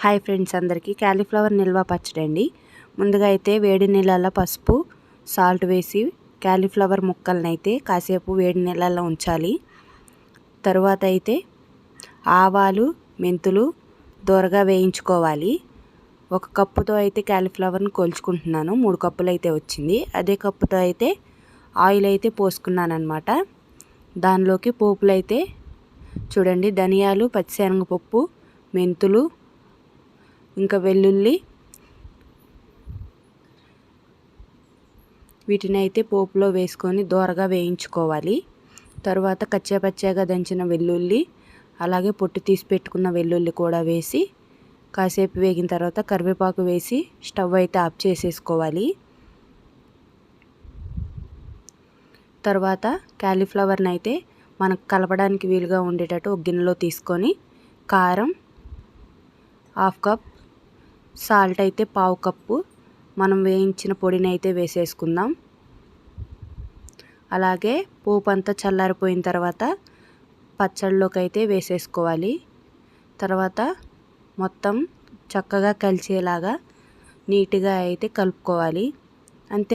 Hi friends అందరికీ. Cauliflower నిల్వ పచ్చడి అండి ముందుగా అయితే వేడి నీళ్ళల్లో పసుపు సాల్ట్ వేసి క్యాలీఫ్లవర్ ముక్కలను అయితే కాసేపు వేడి నీళ్ళల్లో ఉంచాలి. తరువాత అయితే ఆవాలు మెంతులు దూరగా వేయించుకోవాలి. ఒక కప్పుతో అయితే క్యాలీఫ్లవర్ని కొలుచుకుంటున్నాను. మూడు కప్పులు అయితే వచ్చింది. అదే కప్పుతో అయితే ఆయిల్ అయితే పోసుకున్నాను అనమాట దానిలోకి పోపులు అయితే చూడండి. ధనియాలు పచ్చిశనగపప్పు మెంతులు ఇంకా వెల్లుల్లి వీటిని అయితే పోపులో వేసుకొని దోరగా వేయించుకోవాలి. తర్వాత కచ్చాపచ్చాగా దంచిన వెల్లుల్లి అలాగే పొట్టు తీసి పెట్టుకున్న వెల్లుల్లి కూడా వేసి కాసేపు వేగిన తర్వాత కరివేపాకు వేసి స్టవ్ అయితే ఆఫ్ చేసేసుకోవాలి. తర్వాత క్యాలీఫ్లవర్ని అయితే మనకు కలపడానికి వీలుగా ఉండేటట్టు ఒక గిన్నెలో తీసుకొని కారం హాఫ్ కప్ సాల్ట్ అయితే పావు కప్పు. మనం వేయించిన పొడిని అయితే వేసేసుకుందాం. అలాగే పోపు అంతా చల్లారిపోయిన తర్వాత పచ్చళ్ళలోకి అయితే వేసేసుకోవాలి. తర్వాత మొత్తం చక్కగా కలిసేలాగా నీట్గా అయితే కలుపుకోవాలి.